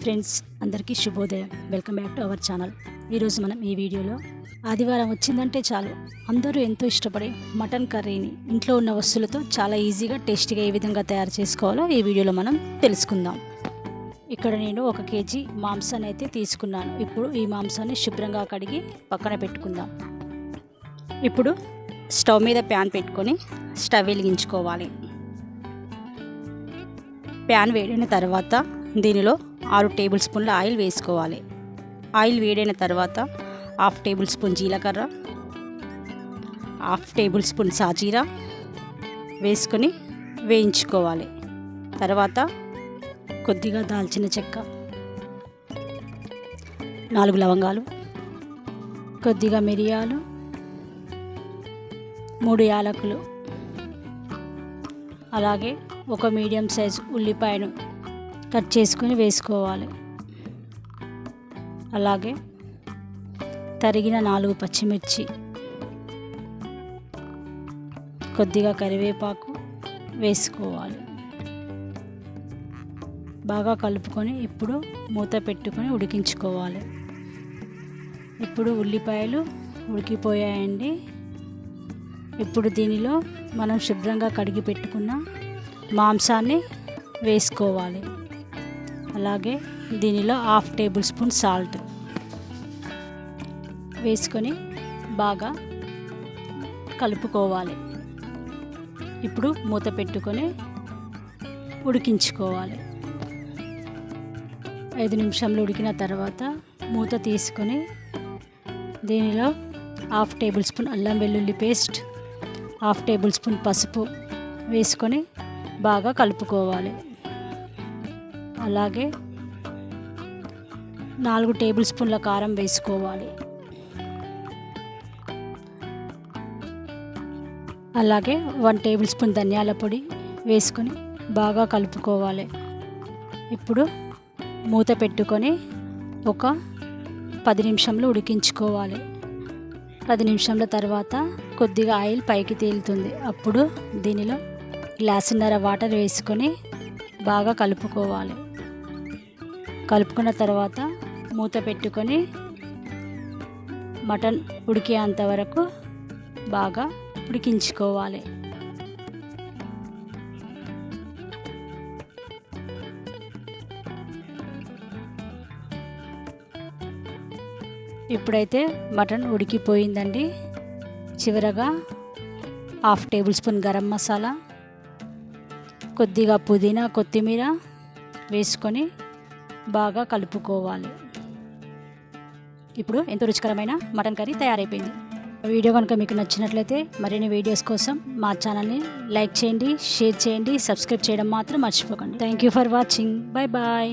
Friends అందరికీ శుభోదయం. Welcome back to our channel. ఈరోజు మనం ఈ వీడియోలో ఆదివారం వచ్చిందంటే చాలు. అందరూ ఎంతో ఇష్టపడే మటన్ కర్రీని ఇంట్లో ఉన్న వస్తువులతో చాలా ఈజీగా టేస్టీగా ఏ విధంగా తయారు చేసుకోవాలో ఈ వీడియోలో మనం తెలుసుకుందాం. ఇక్కడ నేను ఒక కేజీ మాంసాన్ని అయితే తీసుకున్నాను. ఇప్పుడు ఈ మాంసాన్ని శుభ్రంగా కడిగి పక్కన పెట్టుకుందాం. ఇప్పుడు స్టవ్ మీద ప్యాన్ పెట్టుకొని స్టవ్ వెలిగించుకోవాలి. ప్యాన్ వేడిన తర్వాత దీనిలో ఆరు టేబుల్ స్పూన్ల ఆయిల్ వేసుకోవాలి. ఆయిల్ వేడైన తర్వాత హాఫ్ టేబుల్ స్పూన్ జీలకర్ర హాఫ్ టేబుల్ స్పూన్ సాజీరా వేసుకొని వేయించుకోవాలి. తర్వాత కొద్దిగా దాల్చిన చెక్క నాలుగు లవంగాలు కొద్దిగా మిరియాలు మూడు యాలకులు అలాగే ఒక మీడియం సైజ్ ఉల్లిపాయను కట్ చేసుకుని వేసుకోవాలి. అలాగే తరిగిన నాలుగు పచ్చిమిర్చి కొద్దిగా కరివేపాకు వేసుకోవాలి. బాగా కలుపుకొని ఇప్పుడు మూత పెట్టుకొని ఉడికించుకోవాలి. ఇప్పుడు ఉల్లిపాయలు ఉడికిపోయాయండి. ఇప్పుడు దీనిలో మనం శుభ్రంగా కడిగి పెట్టుకున్న మాంసాన్ని వేసుకోవాలి. అలాగే దీనిలో హాఫ్ టేబుల్ స్పూన్ సాల్ట్ వేసుకొని బాగా కలుపుకోవాలి. ఇప్పుడు మూత పెట్టుకొని ఉడికించుకోవాలి. ఐదు నిమిషాలు ఉడికిన తర్వాత మూత తీసుకొని దీనిలో హాఫ్ టేబుల్ స్పూన్ అల్లం వెల్లుల్లి పేస్ట్ హాఫ్ టేబుల్ స్పూన్ పసుపు వేసుకొని బాగా కలుపుకోవాలి. అలాగే నాలుగు టేబుల్ స్పూన్ల కారం వేసుకోవాలి. అలాగే వన్ టేబుల్ స్పూన్ ధనియాల పొడి వేసుకొని బాగా కలుపుకోవాలి. ఇప్పుడు మూత పెట్టుకొని ఒక పది నిమిషంలో ఉడికించుకోవాలి. పది నిమిషంల తర్వాత కొద్దిగా ఆయిల్ పైకి తేలుతుంది. అప్పుడు దీనిలో గ్లాసున్నర వాటర్ వేసుకొని బాగా కలుపుకోవాలి. కలుపుకున్న తర్వాత మూత పెట్టుకొని మటన్ ఉడికేంత వరకు బాగా ఉడికించుకోవాలి. ఇప్పుడైతే మటన్ ఉడికిపోయిందండి. చివరగా half tablespoon garam masala కొద్దిగా పుదీనా కొత్తిమీర వేసుకొని బాగా కలుపుకోవాలి. ఇప్పుడు ఎంతో రుచికరమైన మటన్ కర్రీ తయారైపోయింది. వీడియో కనుక మీకు నచ్చినట్లయితే మరిన్ని వీడియోస్ కోసం మా ఛానల్ని లైక్ చేయండి షేర్ చేయండి సబ్స్క్రైబ్ చేయడం మాత్రం మర్చిపోకండి. Thank you for watching bye bye